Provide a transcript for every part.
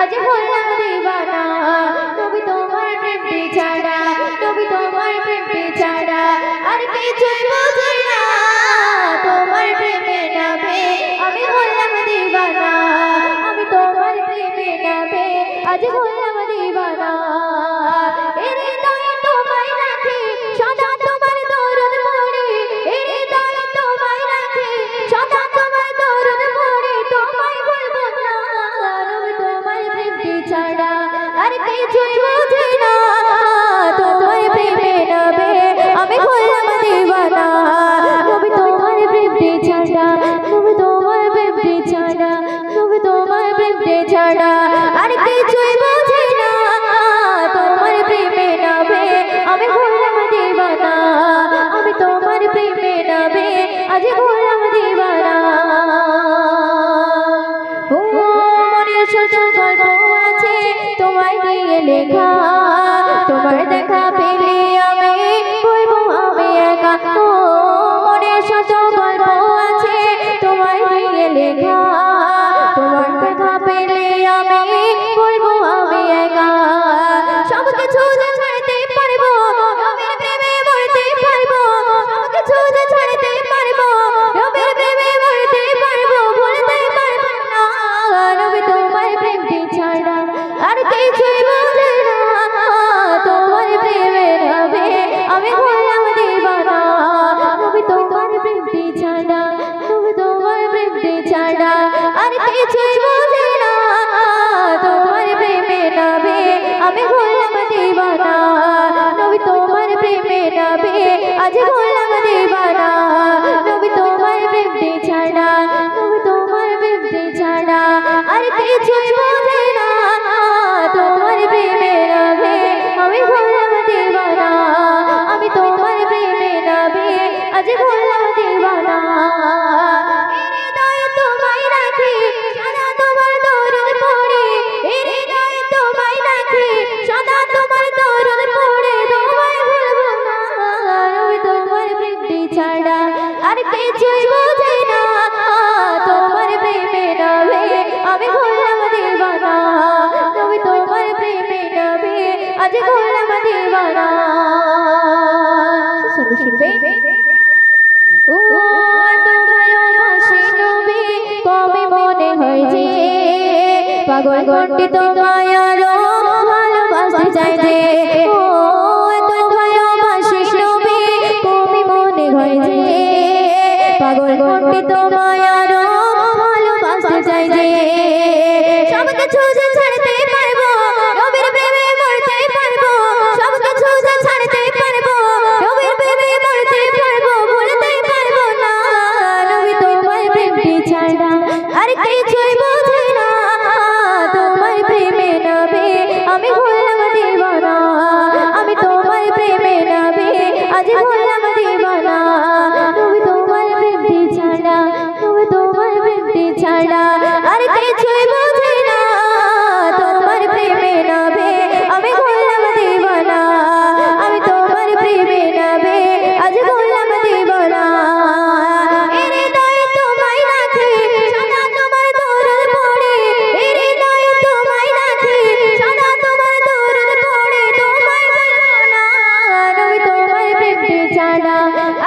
আজ হলাম দেবানা। নবী তোমার প্রেমে ছাড়া নবী তোমার প্রেমে ছাড়া আর কিছুই বুঝি না। তোমার প্রেমে নামে, আমি হলাম দেবানা। আমি তোমার প্রেমে নামে, আজ হলাম লেখা তোমার দেখা পেলে পাগল ঘন্টি তো মায়ার ভালোবাসতে চাই যে। ও এত ভালোবাসিস পাগল ঘন্টি তো মায়ার ভালোবাসতে চাই সব কিছু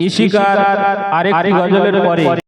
ইশিকার আরেকটি গজলের পরে।